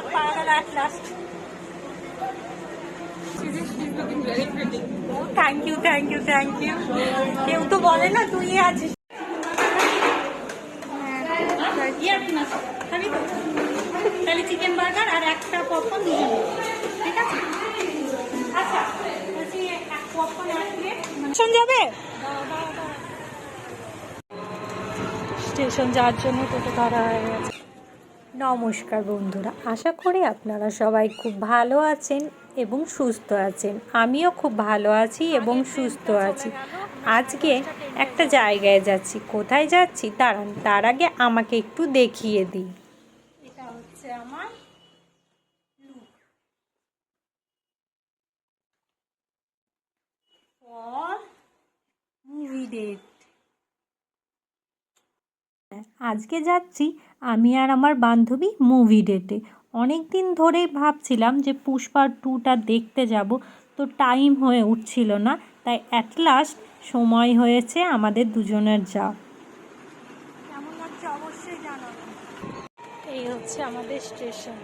ডাক পাওয়া গেল at last thank you thank you thank you কেউ তো বলে না তুই আছিস। হ্যাঁ, তো? তাহলে চিকেন বার্গার আর একটা পপকর্ন দুজন ঠিক আছে? আচ্ছা বলছি এক পপকর্ন এক প্লেট স্টেশন যাবে? স্টেশন যাওয়ার জন্য টোটো ধরা হয়ে গেছে। নমস্কার বন্ধুরা আশা করি আপনারা সবাই খুব ভালো আছেন এবং সুস্থ আছেন। আমিও খুব ভালো আছি এবং সুস্থ আছি। আজকে একটা জায়গায় যাচ্ছি। কোথায় যাচ্ছি? দাঁড়ান তার আগে আমাকে একটু দেখিয়ে দিই। এটা হচ্ছে আমার মুভি ডেট আজকে যাচ্ছি আমি আর আমার বান্ধবী মুভি ডেটে অনেক দিন ধরেই ভাবছিলাম যে পুষ্পা টুটা দেখতে যাব, তো টাইম হয়ে উঠছিল না, তাই অ্যাট লাস্ট সময় হয়েছে আমাদের দুজনের যা কেমন লাগছে অবশ্যই জানাবেন। এই হচ্ছে আমাদের স্টেশন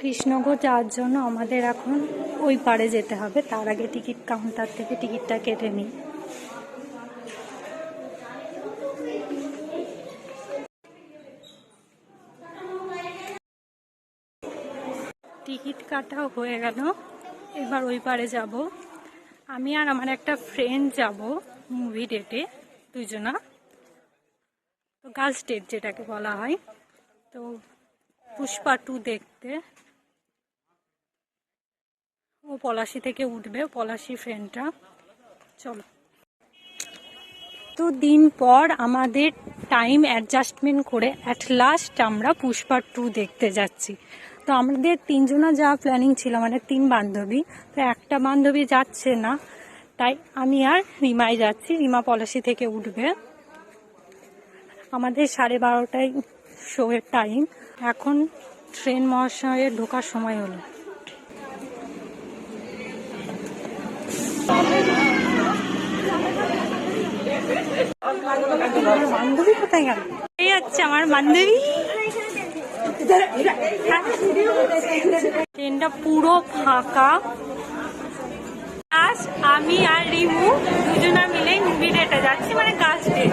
কৃষ্ণগর যাওয়ার জন্য আমাদের এখন ওই পারে যেতে হবে। তার আগে টিকিট কাউন্টার থেকে টিকিটটা কেটে নিই। টিকিট কাটাও হয়ে গেল। এবার ওই পারে যাব। আমি আর আমার একটা ফ্রেন্ড যাব মুভি ডেটে দুজনা। তো গার্লস ডেট যেটাকে বলা হয়। তো পুষ্পা টু দেখতে। ও পলাশি থেকে উঠবে, পলাশি ফ্রেন্ডটা। চলো। তো দিন পর আমাদের টাইম অ্যাডজাস্টমেন্ট করে অ্যাট লাস্ট আমরা পুষ্পা টু দেখতে যাচ্ছি। তো আমাদের তিনজনা যা প্ল্যানিং ছিল মানে তিন বান্ধবী, তো একটা বান্ধবী যাচ্ছে না, তাই আমি আর রিমায় যাচ্ছি, রিমা পলাশি থেকে উঠবে। আমাদের সাড়ে বারোটায় শোয়ের টাইম এখন ট্রেন মহাশয়ের ঢোকার সময় হলো। বান্ধবী কোথায় গেল? এই হচ্ছে আমার বান্ধবী। ট্রেনটা পুরো ফাঁকা। আজ আমি আর রিমু দুজনা মিলে মুভি ডেটে যাচ্ছি মানে ডেট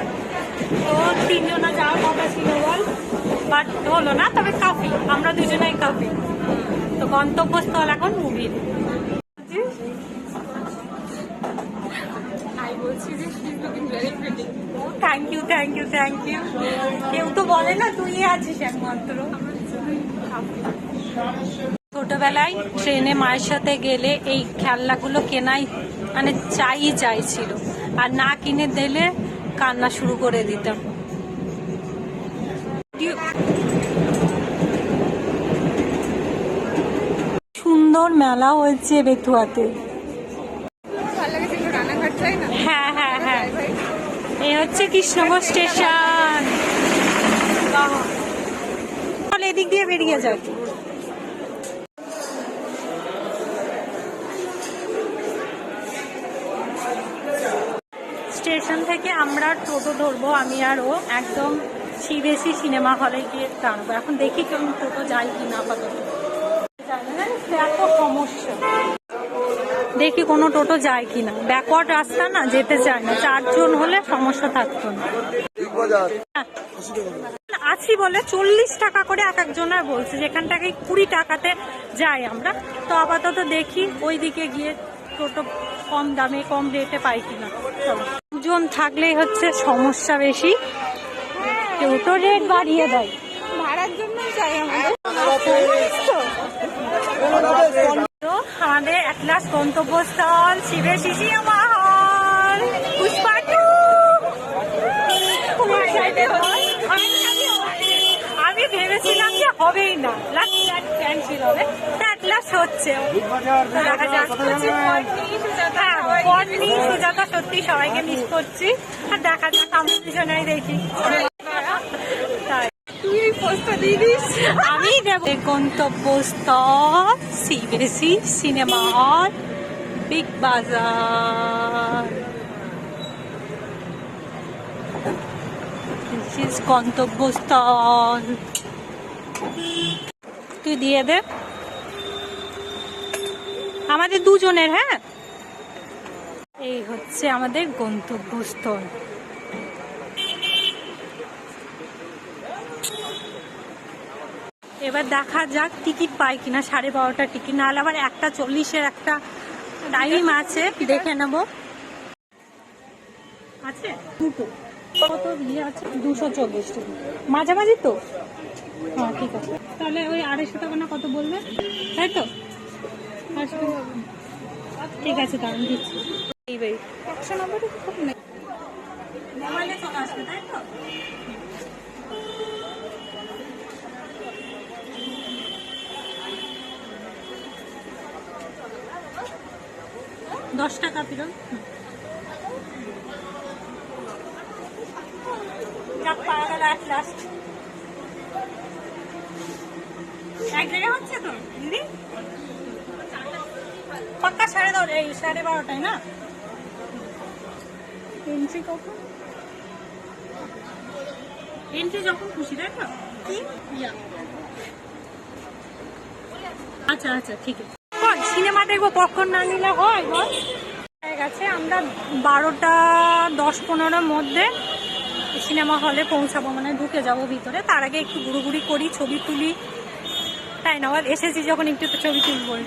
তো তিনজনা যাওয়ার কথা ছিল, বল। বাট হলো না, তবে কাফি। আমরা দুজনেই কাফি। তো গন্তব্যস্থল এখন thank you thank you thank you কেউ তো বলে না, তুই আছিস একমাত্র। ছোটবেলায় ট্রেনে মায়ের সাথে গেলে এই খেলনাগুলো কেনাই মানে চাই চাইছিল আর না কিনে দিলে কান্না শুরু করে দিতাম। সুন্দর মেলা হয়েছে বেতুয়াতে। হ্যাঁ হ্যাঁ হ্যাঁ। এই হচ্ছে কৃষ্ণগর স্টেশন। তাহলে এদিক দিয়ে বেরিয়ে যাও। স্টেশন থেকে আমরা টোটো ধরবো, আমি আর ও। একদম সিবিএসি সিনেমা হলে গিয়ে টানবো এখন দেখি কেমন টোটো যায় কি না? আপাতত এত সমস্যা। দেখি কোনো টোটো যায় কিনা। ব্যাকওয়ার্ড রাস্তা না, যেতে চায় না। চারজন হলে সমস্যা থাকতো না। আছি বলে চল্লিশ টাকা করে এক একজনের বলছে, যেখানটাকে কুড়ি টাকাতে যাই আমরা। তো আপাতত দেখি ওই দিকে গিয়ে টোটো কম দামে, কম রেটে পাই কিনা। দুজন থাকলেই হচ্ছে সমস্যা বেশি। টোটো রেট বাড়িয়ে দেয়। ভাড়ার জন্যই চাই আমাদের তো লাখ গন্তব্যস্থল শিবের শিশি মহল পুষ্পা টু। আমি ভেবেছিলাম যে হবেই না। লাস্ট লাস্ট ক্যান্সেল হবে লাস্ট হচ্ছে। হ্যাঁ, সুজাতা সত্যি সবাইকে মিস করছি। আর দেখা যাক দুজনেই দেখি। আমি দেব। গন্তব্যস্থল। সিবিএসি সিনেমা হল বিগ বাজার গন্তব্যস্থল তুই দিয়ে দে। আমাদের দুজনের হ্যাঁ? এই হচ্ছে আমাদের গন্তব্যস্থল। এবার দেখা যাক টিকিট পাই কিনা, সাড়ে বারোটা টিকিট নাহলে আবার একটা চল্লিশের একটা টাইম আছে, দেখে নেব। আছে? দুটো। কত ইয়ে আছে? দুশো চল্লিশ মাঝামাঝি তো? হ্যাঁ ঠিক আছে। তাহলে ওই আড়াইশো টাকা না কত বলবে তাই তো? ঠিক আছে, তাহলে দিচ্ছি। এই বাই একশো নব্বই খুব নেই। তাই তো দশ টাকা ফিরত যাক পাওয়া গেল at last। এক জায়গায় হচ্ছে তো দিদি? পাক্কা সাড়ে দশ এই সাড়ে বারোটায় না? এন্ট্রি কখন? এন্ট্রি যখন খুশি তাই কি? ইয়া আচ্ছা আচ্ছা ঠিক আছে। সিনেমা দেখব, পপকর্ন না নিলে হয়, বল। হয়ে গেছে, আমরা বারোটা দশ পনেরোর মধ্যে সিনেমা হলে পৌঁছাবো মানে ঢুকে যাব ভিতরে। তার আগে একটু ঘুরুঘুরি করি, ছবি তুলি। তাই না, বল? এসেছি যখন একটু তো ছবি তুলবই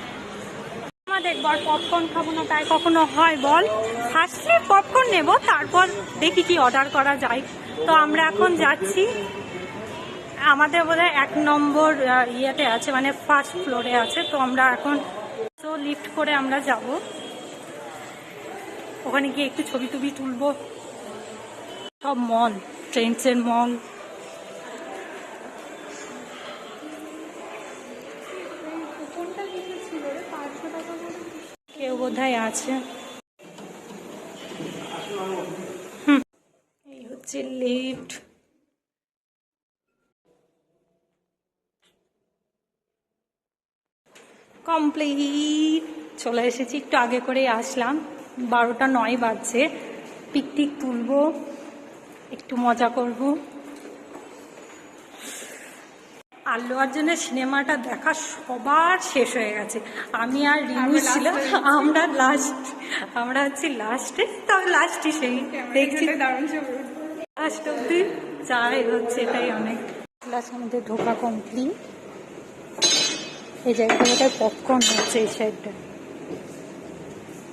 আমার দেখব পপকর্ন খাব না, তাই কখনো হয়, বল? ফার্স্টে পপকর্ন নেব, তারপর দেখি কি অর্ডার করা যায়। তো আমরা এখন যাচ্ছি, আমাদের বোধহয় এক নম্বর ইয়েতে আছে মানে ফার্স্ট ফ্লোরে আছে। তো আমরা এখন তো লিফট করে আমরা যাব। ওখানে গিয়ে একটু ছবি টবি তুলবো। সব মল ট্রেন্ডসের মল। কেউ বোধহয় আছে। এই হচ্ছে লিফট কমপ্লিট চলে এসেছি একটু আগে করেই আসলাম। বারোটা নয় বাজছে। পিকটিক তুলবো একটু মজা করব। আল্লু অর্জুনের সিনেমাটা দেখা সবার শেষ হয়ে গেছে। আমি আর রিমু ছিলাম। আমরা লাস্ট আমরা হচ্ছে লাস্টে তবে লাস্টই সেই। দেখছি। লাস্ট অব্দি যাই হচ্ছে এটাই অনেক। ক্লাস আমাদের ঢোকা কমপ্লিট এই জায়গাটা পপকর্ন হচ্ছে এই সাইডটা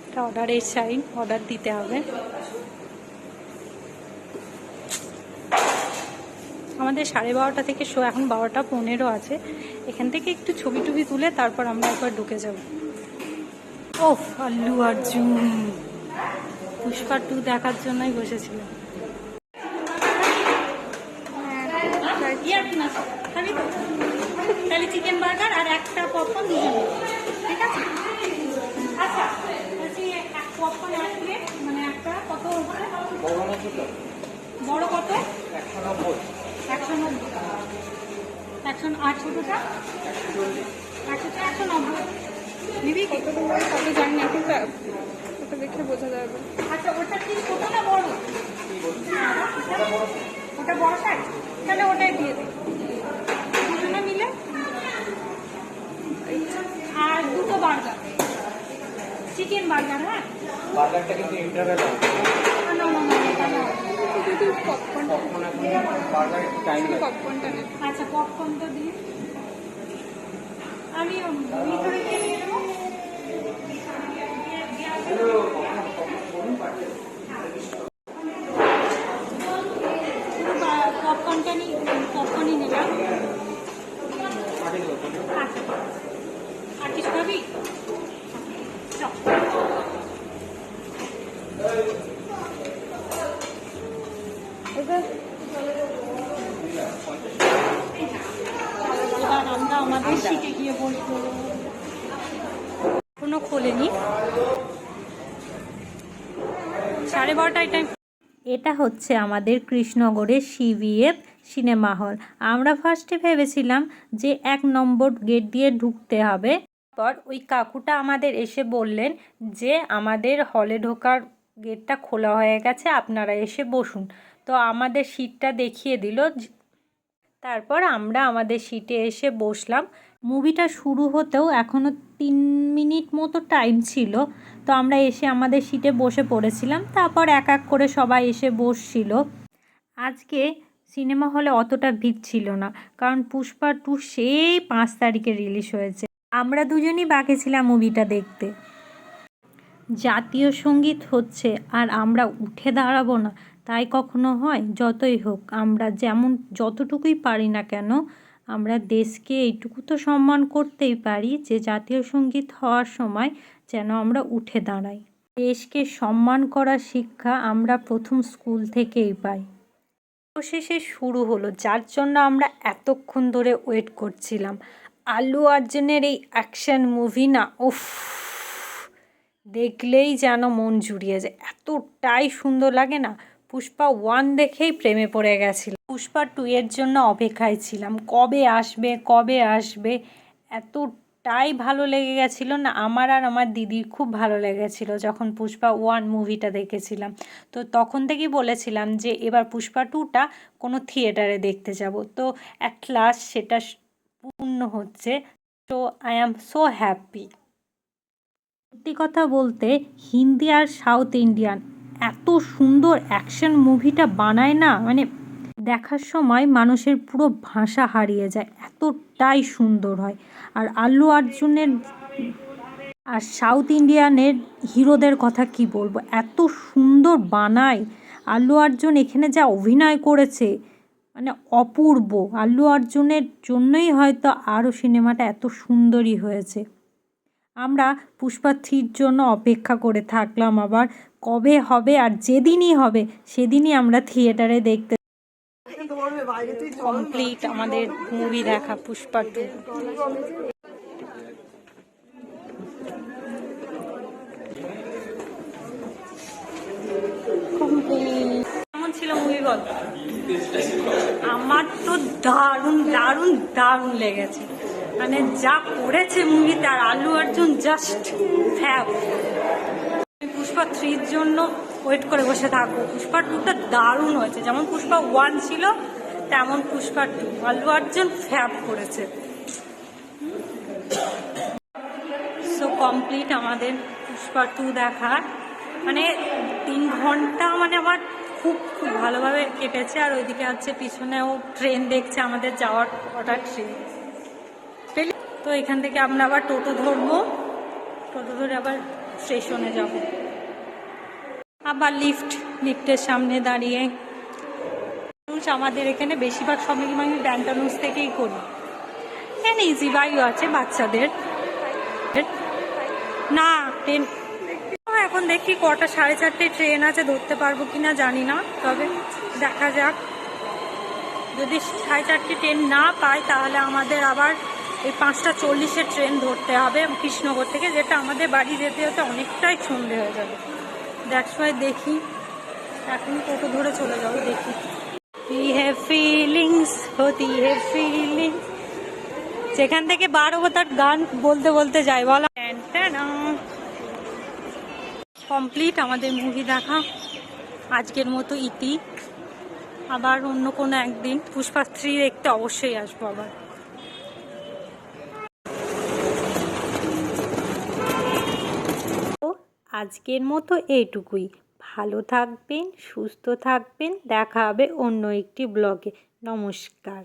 এটা অর্ডারের সাইড অর্ডার দিতে হবে। আমাদের সাড়ে বারোটা থেকে শো এখন বারোটা পনেরো আছে। এখান থেকে একটু ছবি টবি তুলে তারপর আমরা একবার ঢুকে যাব। ও আল্লু অর্জুন। পুষ্পা টু দেখার জন্যই বসেছিলাম ইয়ে আর কি না খাবি তো তাহলে চিকেন বার্গার আর একটা পপকর্ন দুজন ঠিক আছে? আচ্ছা বলছি এক পপকর্ন এক প্লেট মানে একটা কত হচ্ছে বড় কত? একশো নব্বই। একশো আর ছোটোটা? একশোটা একশো নব্বই। নিবি কি কত জানি না। কিন্তু ওটা দেখে বোঝা যাবে আচ্ছা ওটা কি ছোটোটা বড়? ওটা বড় সাইজ তাহলে ওটাই দিয়ে দে দুজনে মিলে আর দুটো বার্গার চিকেন বার্গার হ্যাঁ? বাজারটা কিন্তু ইন্টারভেল না, না, না, এটা না। আচ্ছা পপকর্নটা দিয়ে। আমি ভিতরে গিয়ে নিয়ে নেব পপকর্নটা নিই পপকর্নই নিলাম আচ্ছা। আর কিছু খাবি? চল। এবার আমরা আমাদের শিখে গিয়ে বসবো কোনো খোলেনি। সাড়ে বারোটায় টাইম এটা হচ্ছে আমাদের কৃষ্ণনগরের সিভিএফ সিনেমা হল। আমরা ফার্স্টে ভেবেছিলাম যে এক নম্বর গেট দিয়ে ঢুকতে হবে। পর ওই কাকুটা আমাদের এসে বললেন যে আমাদের হলে ঢোকার গেটটা খোলা হয়ে গেছে, আপনারা এসে বসুন। তো আমাদের সিটটা দেখিয়ে দিল তারপর আমরা আমাদের সিটে এসে বসলাম। মুভিটা শুরু হতেও এখনও তিন মিনিট মতো টাইম ছিল। তো আমরা এসে আমাদের সিটে বসে পড়েছিলাম। তারপর এক এক করে সবাই এসে বসছিল। আজকে সিনেমা হলে অতটা ভিড় ছিল না। কারণ পুষ্পা টু সেই পাঁচ তারিখে রিলিজ হয়েছে। আমরা দুজনই বাকি ছিলাম মুভিটা দেখতে। জাতীয় সংগীত হচ্ছে আর আমরা উঠে দাঁড়াবো না। তাই কখনো হয়, যতই হোক, আমরা যেমন যতটুকুই পারি না কেন, আমরা দেশকে এইটুকু তো সম্মান করতেই পারি যে জাতীয় সংগীত হওয়ার সময় যেন আমরা উঠে দাঁড়াই। দেশকে সম্মান করার শিক্ষা আমরা প্রথম স্কুল থেকেই পাই। অবশেষে শুরু হলো, যার জন্য আমরা এতক্ষণ ধরে ওয়েট করছিলাম। আলু অর্জুনের এই অ্যাকশন মুভি না, উফ, দেখলেই যেন মন জুড়িয়ে যায়। এতটাই সুন্দর লাগে না পুষ্পা ওয়ান দেখেই প্রেমে পড়ে গেছিলাম পুষ্পা টু এর জন্য অপেক্ষায় ছিলাম। কবে আসবে কবে আসবে? এতটাই ভালো লেগে গেছিল না, আমার আর আমার দিদির খুব ভালো লেগেছিল যখন পুষ্পা ওয়ান মুভিটা দেখেছিলাম। তো তখন থেকেই বলেছিলাম যে, এবার পুষ্পা টুটা কোনো থিয়েটারে দেখতে যাব। তো অ্যাট লাস্ট সেটা পূর্ণ হচ্ছে। তো আই অ্যাম সো হ্যাপি সত্যি কথা বলতে, হিন্দি আর সাউথ ইন্ডিয়ান এত সুন্দর অ্যাকশন মুভিটা বানায় না? মানে দেখার সময় মানুষের পুরো ভাষা হারিয়ে যায়, এতটাই সুন্দর হয়। আর আল্লু অর্জুনের আর সাউথ ইন্ডিয়ানের হিরোদের কথা কি বলব? এত সুন্দর বানায়। আল্লু অর্জুন এখানে যা অভিনয় করেছে মানে অপূর্ব। আল্লু অর্জুনের জন্যই হয়তো আরও সিনেমাটা এত সুন্দরই হয়েছে। আমরা পুষ্পা থ্রির জন্য অপেক্ষা করে থাকলাম আবার কবে হবে আর যেদিনই হবে, সেদিনই আমরা থিয়েটারে দেখতে কমপ্লিট আমাদের মুভি দেখা, পুষ্পা টু। কেমন ছিল মুভি বল? আমার তো দারুণ দারুণ দারুণ লেগেছে। মানে যা করেছে মুভিতে আর আলু অর্জুন জাস্ট ফ্যাব পুষ্পা থ্রির জন্য ওয়েট করে বসে থাকব পুষ্পা টুটা দারুণ হয়েছে। যেমন পুষ্পা ওয়ান ছিল, তেমন পুষ্পা টু আল্লু অর্জুন ফ্যাব করেছে। সো কমপ্লিট আমাদের পুষ্পা টু দেখা মানে তিন ঘণ্টা মানে আমার খুব খুব ভালোভাবে কেটেছে। আর ওইদিকে হচ্ছে পিছনেও ট্রেন দেখছে আমাদের যাওয়ার কটা ট্রেন তো এখান থেকে আমরা আবার টোটো ধরবো। টোটো ধরে আবার স্টেশনে যাব। আবার লিফট লিফটের সামনে দাঁড়িয়ে। মানুষ আমাদের এখানে বেশিরভাগ সময় আমি ব্যান্টানুস থেকেই করি। এখানে ইজি বাইও আছে বাচ্চাদের। না ট্রেন এখন দেখি কটা, সাড়ে চারটে ট্রেন আছে, ধরতে পারব কি না জানি না। তবে দেখা যাক। যদি সাড়ে চারটে ট্রেন না পাই, তাহলে আমাদের আবার এই পাঁচটা চল্লিশের ট্রেন ধরতে হবে কৃষ্ণনগর থেকে, যেটা আমাদের বাড়ি যেতে যেতে অনেকটাই সন্ধে হয়ে যাবে। দ্যাটস ওয়াই দেখি। এখন টোটো ধরে চলে যাব, দেখি। হি হ্যাভ ফিলিংস হতি হ্যাভ ফিলিংস যেখান থেকে বার হব তার গান বলতে বলতে যাই, বলা। কমপ্লিট আমাদের মুভি দেখা। আজকের মতো ইতি। আবার অন্য কোনো একদিন। পুষ্পা থ্রি দেখতে অবশ্যই আসব আবার তো আজকের মতো এইটুকুই। ভালো থাকবেন সুস্থ থাকবেন। দেখা হবে অন্য একটি ব্লগে। নমস্কার।